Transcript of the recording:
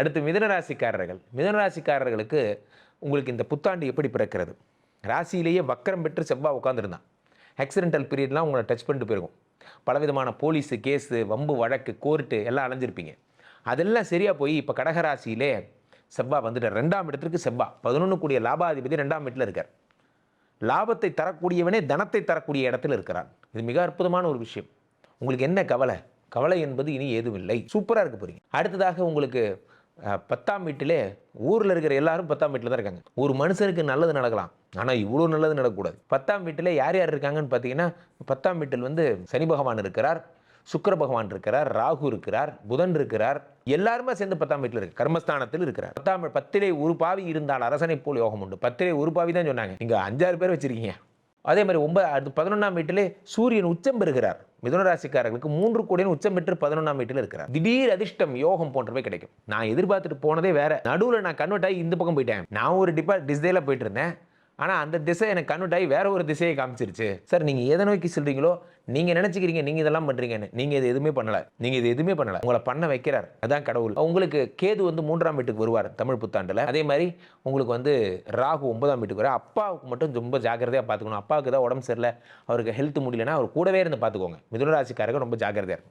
அடுத்து மிதனராசிக்காரர்கள். மிதனராசிக்காரர்களுக்கு உங்களுக்கு இந்த புத்தாண்டு எப்படி பிறக்கிறது? ராசியிலேயே வக்கரம் பெற்று செவ்வாய் உட்காந்துருந்தான் ஆக்சிடென்டல் பீரியட்லாம் உங்களை டச் பண்ணிட்டு போயிருக்கும். பலவிதமான போலீஸு கேஸு வம்பு வழக்கு கோர்ட்டு எல்லாம் அலைஞ்சிருப்பீங்க. அதெல்லாம் சரியாக போய் இப்போ கடகராசியிலே செவ்வாய் வந்துட்டார். ரெண்டாம் இடத்திற்கு செவ்வாய். பதினொன்று கூடிய லாபாதிபதி ரெண்டாம் வீட்டில் இருக்கார். லாபத்தை தரக்கூடியவனே தனத்தை தரக்கூடிய இடத்துல இருக்கிறான். இது மிக அற்புதமான ஒரு விஷயம். உங்களுக்கு என்ன கவலை? கவலை என்பது இனி ஏதும் இல்லை சூப்பராக இருக்க போகிறீங்க அடுத்ததாக உங்களுக்கு பத்தாம் வீட்டிலே ஊரில் இருக்கிற எல்லாரும் பத்தாம் வீட்டில் தான் இருக்காங்க. ஒரு மனுஷனுக்கு நல்லது நடக்கலாம். ஆனால் இவ்வளோ நல்லது நடக்கக்கூடாது. பத்தாம் வீட்டில் யார் யார் இருக்காங்கன்னு பார்த்தீங்கன்னா பத்தாம் வீட்டில் வந்து சனி பகவான் இருக்கிறார் சுக்கர பகவான் இருக்கிறார் ராகு இருக்கிறார் புதன் இருக்கிறார். எல்லாருமே சேர்ந்து பத்தாம் வீட்டில் இருக்கு. கர்மஸ்தானத்தில் இருக்கிறார். பத்தாம் பத்திலே ஒரு பாவி இருந்தால் அரசனை போல் யோகம் உண்டு. பத்திலே ஒரு பாவி தான் சொன்னாங்க. இங்கே அஞ்சாறு பேர் வச்சிருக்கீங்க. அதே மாதிரி ஒன்பது அது பதினொன்றாம் வீட்டிலே சூரியன் உச்சம் பெறுகிறார். மிதுன ராசிக்காரர்களுக்கு மூன்று கோடியின் உச்சம் பெற்று பதினொன்றாம் வீட்டில் இருக்கிறார். திடீர் அதிர்ஷ்டம் யோகம் போன்றவை கிடைக்கும். நான் எதிர்பார்த்துட்டு போனதே வேற. நடுவில் நான் கன்வெர்ட் ஆகி இந்த பக்கம் போயிட்டேன். நான் ஒரு டிபார்ட் டிஸ்டேல போயிட்டு இருந்தேன். ஆனால் அந்த திசை எனக்கு கன்வெர்ட் ஆகி வேற ஒரு திசையை காமிச்சிருச்சு. சார் நீங்கள் எதை நோக்கி சொல்கிறீங்களோ நீங்கள் நினச்சிக்கிறீங்க நீங்கள் இதெல்லாம் பண்ணுறீங்கன்னு நீங்கள் இது எதுவுமே பண்ணலை. நீங்கள் இது எதுவுமே பண்ணலை. உங்களை பண்ண வைக்கிறார். அதான் கடவுள். உங்களுக்கு கேது வந்து மூன்றாம் வீட்டுக்கு வருவார் தமிழ் புத்தாண்டில். அதே மாதிரி உங்களுக்கு வந்து ராகு ஒன்பதாம் வீட்டுக்கு வர அப்பாவுக்கு மட்டும் ரொம்ப ஜாக்கிரதையாக பார்த்துக்கணும் அப்பாவுக்கு தான் உடம்பு சரியில்லை அவருக்கு ஹெல்த் முடியலன்னா அவர் கூடவே இருந்து பார்த்துக்கோங்க மிதுனராசிக்காரங்க ரொம்ப ஜாக்கிரதையாக இருக்கும்